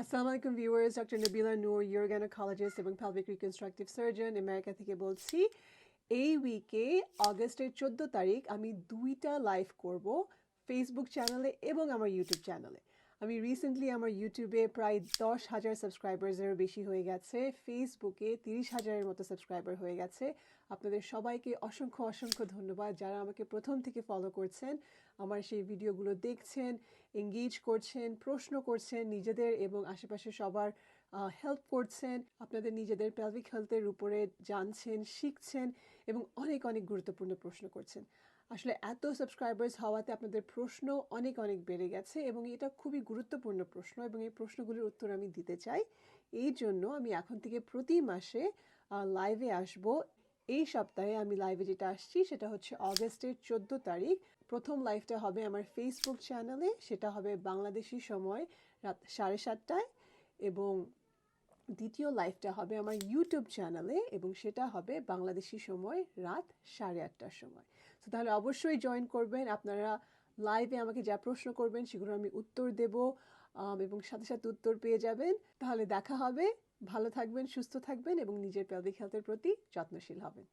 আসসালামু আলাইকুম viewers doctor Nabila Noor your gynaecologist এবং পাবলিক রিকনস্ট্রাকটিভ সার্জন আমেরিকা থেকে বলছি এই উইকে অগস্টের চোদ্দ তারিখ, আমি দুইটা লাইভ করব ফেসবুক চ্যানেলে এবং আমার ইউটিউব চ্যানেলে আমি রিসেন্টলি আমার ইউটিউবে প্রায় দশ হাজার সাবস্ক্রাইবার্সেরও বেশি হয়ে গেছে। ফেসবুকে তিরিশ হাজারের মতো সাবস্ক্রাইবার হয়ে গেছে। আপনাদের সবাইকে অসংখ্য অসংখ্য ধন্যবাদ যারা আমাকে প্রথম থেকে ফলো করছেন, আমার সেই ভিডিওগুলো দেখছেন এঙ্গেজ করছেন, প্রশ্ন করছেন নিজেদের এবং আশেপাশে সবার হেল্প করছেন, আপনাদের নিজেদের পেলভিক হেলথের উপরে জানছেন, শিখছেন এবং অনেক অনেক গুরুত্বপূর্ণ প্রশ্ন করছেন। আসলে এত সাবস্ক্রাইবার্স হওয়াতে আপনাদের প্রশ্ন অনেক অনেক বেড়ে গেছে এবং এটা খুবই গুরুত্বপূর্ণ প্রশ্ন এবং এই প্রশ্নগুলির উত্তর আমি দিতে চাই। এই জন্য আমি এখন থেকে প্রতি মাসে লাইভে আসব। এই সপ্তাহে আমি লাইভে যেটা আসছি সেটা হচ্ছে অগস্টের চোদ্দ তারিখ। প্রথম লাইভটা হবে আমার ফেসবুক চ্যানেলে সেটা হবে বাংলাদেশি সময় রাত সাড়ে সাতটায়। এবং দ্বিতীয় লাইভটা হবে আমার ইউটিউব চ্যানেলে এবং সেটা হবে বাংলাদেশি সময় রাত সাড়ে আটটার সময়। তো তাহলে অবশ্যই জয়েন করবেন। আপনারা লাইভে আমাকে যা প্রশ্ন করবেন, সেগুলো আমি উত্তর দেব এবং সাথে সাথে উত্তর পেয়ে যাবেন। তাহলে দেখা হবে। ভালো থাকবেন, সুস্থ থাকবেন, এবং নিজের পেলভিক হেলথের প্রতি যত্নশীল হবেন।